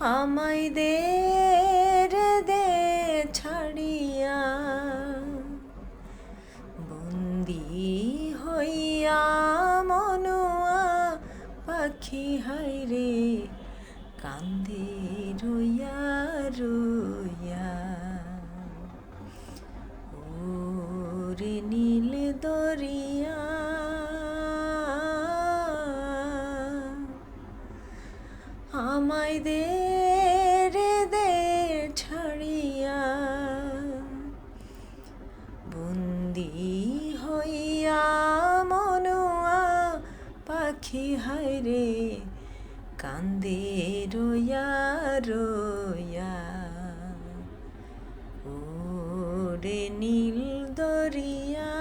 আমায় দে দে ছাড়িয়া। বন্দি হইয়া মনুয়া পাখি হাইরে কান্দি রইয়া রইয়া। ওরে নীল দরিয়া, আমায় দে বন্দি হইয়া মনোয়া পাখি হায়রে কান্দে রইয়া রইয়া। ওরে নীল দরিয়া।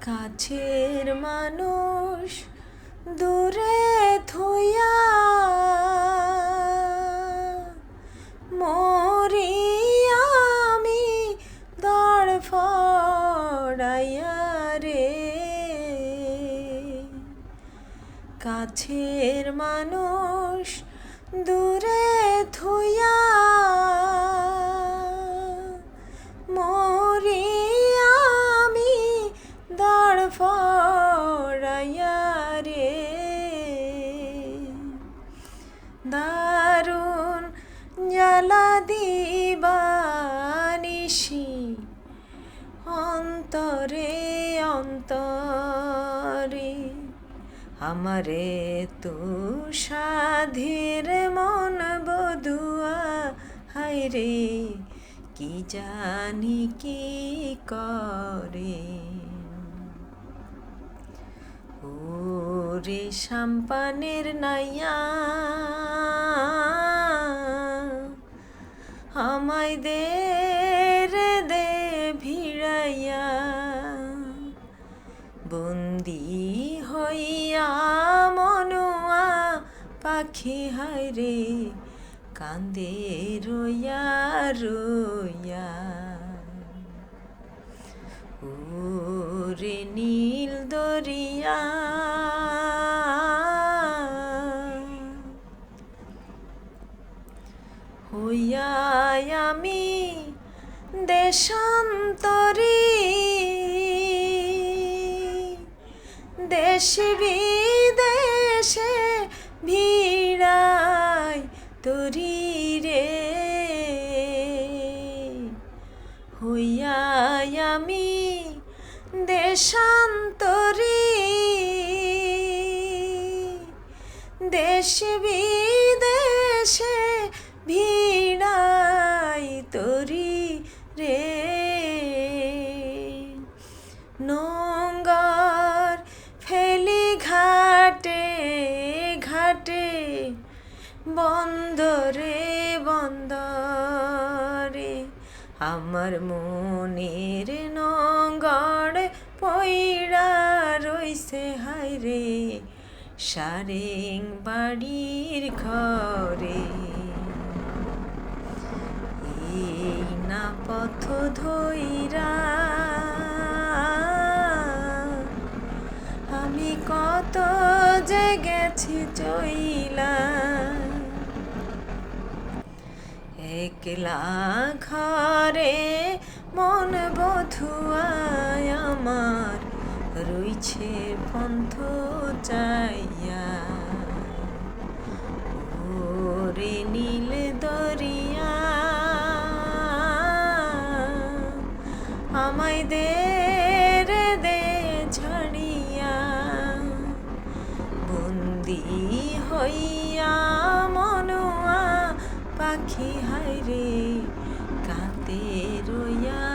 কাছের মানুষ দূরে থইয়া ফড়াইয়া রে কাছের মানুষ দূরে অন্তরে অন্তরে। আমারে তো সাধের মন বধুয়া, হায়রে, কি জানি কি করে? ওরে সাম্পানের নাইয়া, আমায় দে বন্দি হইয়া মনুয়া পাখি হায়রে কান্দে রইয়া রইয়া। ওরে নীল দরিয়া হইয়া আমি দেশান্তরী। দেশ বিদেশে ভিড়াই তরি রে। হইয়া আমি দেশান্তরী। দেশ বিদেশে ভিড়াই ঘাটে বন্দরে বন্দরে। আমার মনের নগড় পইরা রইছে হাইরে সারেং বাড়ির ঘরে। আমি কত যে গেছি চইলা। একলা ঘরে মন বধুয়ায় আমার রইছে পন্থ চাইয়া। ওরে নীল দরিয়া, আমায় দে বন্দি হইয়া মনোয়া পাখি হাইরে কাঁতে রইয়া